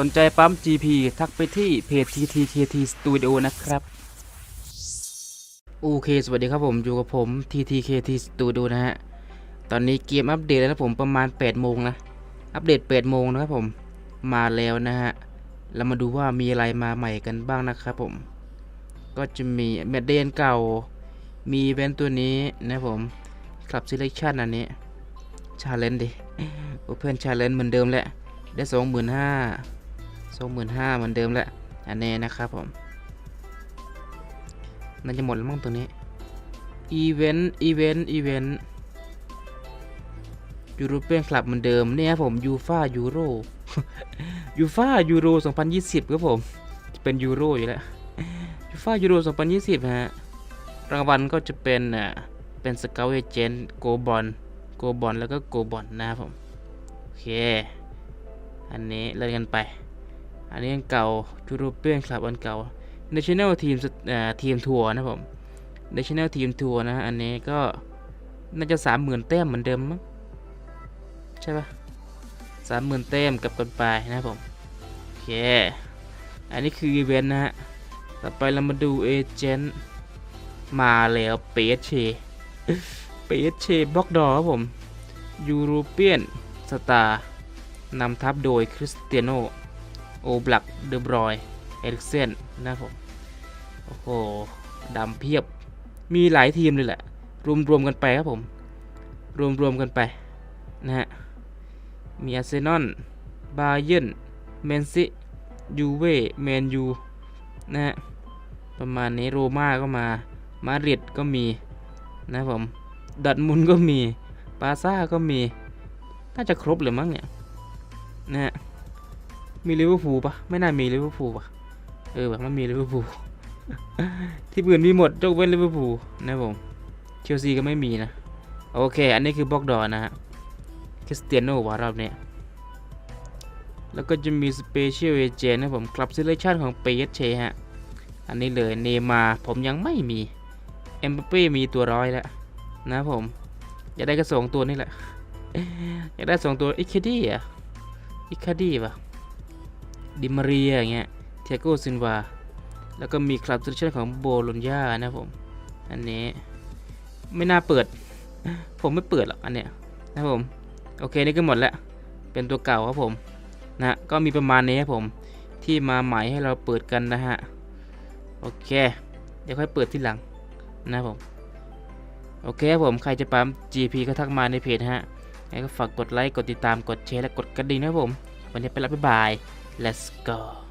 สนใจปั๊ม GP ทักไปที่เพจ TTKT Studio นะครับ โอเค สวัสดีครับผม อยู่กับผม TTKT Studio นะฮะ ตอนนี้เกมอัปเดตแล้วนะผมประมาณ 8 โมงนะ อัปเดต 8 โมงนะครับผม มาแล้วนะฮะ เรามาดูว่ามีอะไรมาใหม่กันบ้างนะครับผม ก็จะมีแมดเดนเก่า มีเวนตัวนี้นะผมคลับ Selection อันนี้ชาเลนจ์ดิโอเพนชาเลนจ์เหมือนเดิมแหละได้สองหมื่นห้า สองหมื่นห้าเหมือนเดิมแหละอันนี้นะครับผมน่าจะหมดแล้วมั้งตัวนี้อีเวนต์อีเวนต์อีเวนต์ยูโรเปียนคลับเหมือนเดิมเนี่ยครับผมยูฟายูโรยูฟายูโร 2020 ครับผม เป็นยูโรอยู่แล้วยูฟายูโร 2020 ฮะ รางวัลก็จะเป็นอ่าเป็นสเกลเอเจนต์โกบอลโกบอลแล้วก็โกบอลนะครับผม โอเค อันนี้เล่นกันไป อันนี้อันเก่ายูโรเปียนคลับอันเก่า National Team อ่าทีมทัวร์นะผม National Team Tour นะ อันนี้ก็น่าจะสามหมื่นแต้มเหมือนเดิมมั้งใช่ปะสามหมื่นแต้มกับกันไปนะผม โอเค อันนี้คืออีเวนต์นะฮะ ต่อไปเรามาดูเอเจนต์มาแล้วเปเชเปเชบล็อกดอครับผมยูโรเปียนสตาร์นำทัพโดยคริสเตียโน โอบลัก เดอบรอย เอริกเซนนะครับผม โอ้โหดำเพียบ มีหลายทีมเลยแหละ รวมๆกันไปครับผม รวมๆกันไป นะฮะ มีอาร์เซนอล บาเย r นแมนซิ ยูเว่ แมนยู นะฮะ ประมาณนี้โรม่าก็มา มาดริดก็มี นะครับผม ดัตมุนก็มี ปาซ่าก็มี น่าจะครบเลยมั้งเนี่ย นะฮะ มีลิเวอร์พูลปะไม่น่ามีลิเวอร์พูลปะเออแบบมันมีลิเวอร์พูลที่อื่นมีหมดยกเว้นลิเวอร์พูลนะผมเชลซีก็ไม่มีนะ โอเค อันนี้คือบล็อกดอนะฮะคริสเตียโนวารอบเนี้ยแล้วก็จะมีสเปเชียลเอเจนต์นะผมคลับซิเลชันของเปเชฮะ อันนี้เลยเนมาผมยังไม่มีเอ็มเป้มีตัวร้อยแล้วนะผม อยากได้ก็สองตัวนี่แหละ อยากได้สองตัวอิคาดี้อะอิคาดี้ปะ ดิมาเรียอย่างเงี้ยเทโกซินวา แล้วก็มีคลับซิเลชันของโบโลญญานะผม อันนี้ไม่น่าเปิด ผมไม่เปิดหรอกอันเนี้ยนะผม โอเคนี่ก็หมดแล้ว เป็นตัวเก่าครับผมนะก็มีประมาณนี้ครับผมที่มาใหม่ให้เราเปิดกันนะฮะ โอเค เดี๋ยวค่อยเปิดที่หลังนะผม โอเคครับผมใครจะปั๊ม GP ก็ทักมาในเพจฮะแล้วก็ฝากกดไลค์ กดติดตามกดแชร์และกดกระดิ่งนะผม วันนี้ไปแล้วบ๊ายบาย let's go